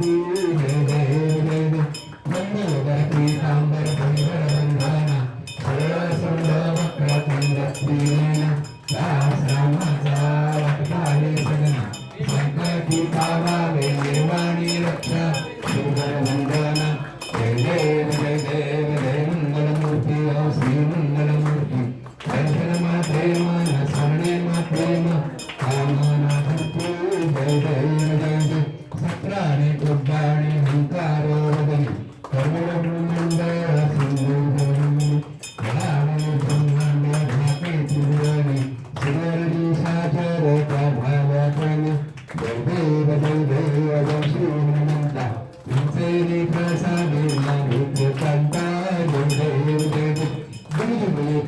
Deus.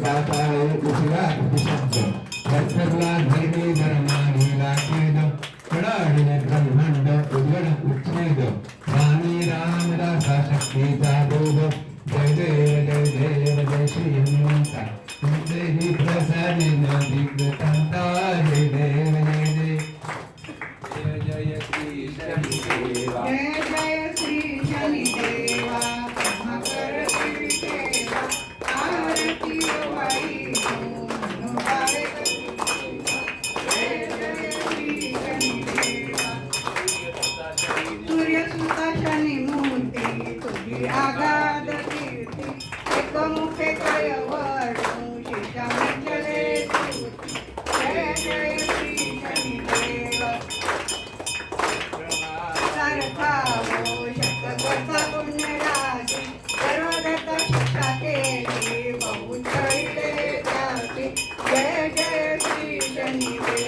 गुरुजुमले काकाळे उशिरा शब्द धर्मला धर्मी धर्मानी लाखेद कडाडिने ब्रह्मांड उद्गड उच्छेद स्वामी रामदासा शक्तीचा बोध जय देव जय देव जय श्री हनुमंता तुमचे ही प्रसादे दिग्गकांता जय देव जय जय जय श्री शनिदेवा जय जय श्री शनिदेवा मकर देवा, आरती anyway.